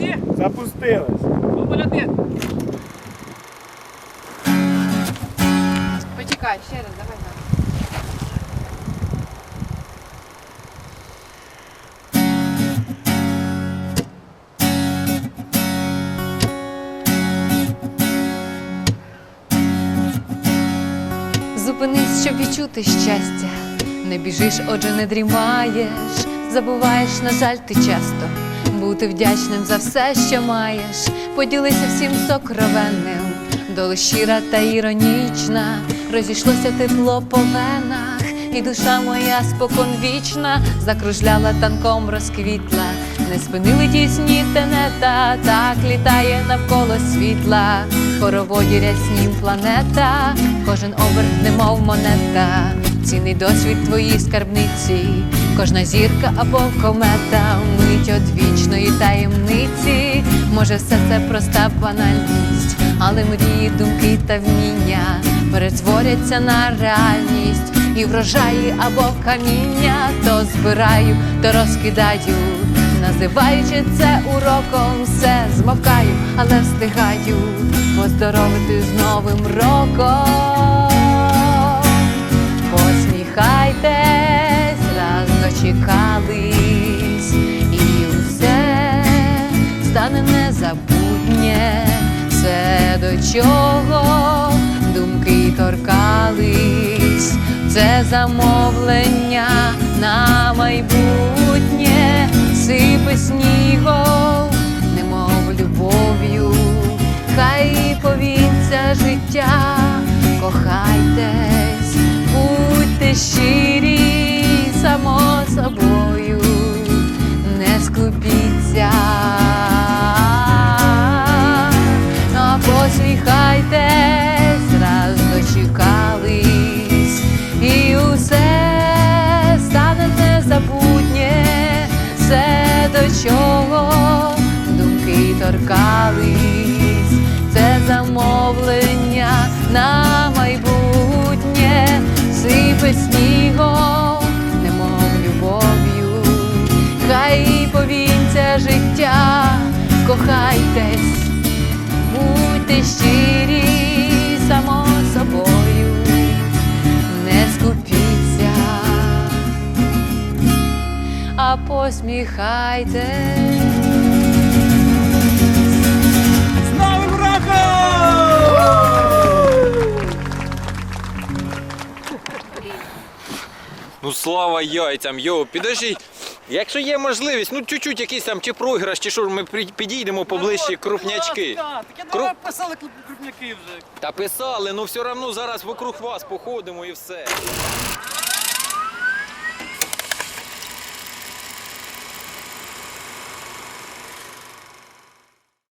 всі? Запустились. Дубль один. Почекай, ще раз, давай. давай. Зупинись, щоб відчути щастя. Не біжиш, отже, не дрімаєш. Забуваєш, на жаль, ти часто бути вдячним за все, що маєш. Поділися всім сокровенним, доли щира та іронічна. Розійшлося тепло по венах, і душа моя споконвічна закружляла танком розквітла. Не спинили тісні тенета, так літає навколо світла. Хороводі ряснім планета, кожен оберт немов монета, цінний досвід твоїй скарбниці, кожна зірка або комета, мить одвічної таємниці. Може, все це проста банальність, але мрії, думки та вміння перетворяться на реальність і врожаї або каміння, то збираю, то розкидаю. Називаючи це уроком, все змовкаю, але встигаю поздоровити з Новим роком. Посміхайтесь, дочекались, і усе стане незабутнє, все до чого думки торкались, це замовлення на майбутнє, сипе думки торкались, це замовлення на майбутнє, сипе снігом, немов любов'ю, хай повінця життя, кохайтесь, будьте щирі, само собою, не скупіться, а посміхайтесь. Ну слава яйцям, йо, підожди. Якщо є можливість, ну чуть-чуть якийсь там чи програш, чи що, ми при- підійдемо поближче крупнячки. Так, я Кру- давай писали крупняки вже. Та писали, ну все одно зараз вокруг вас походимо і все.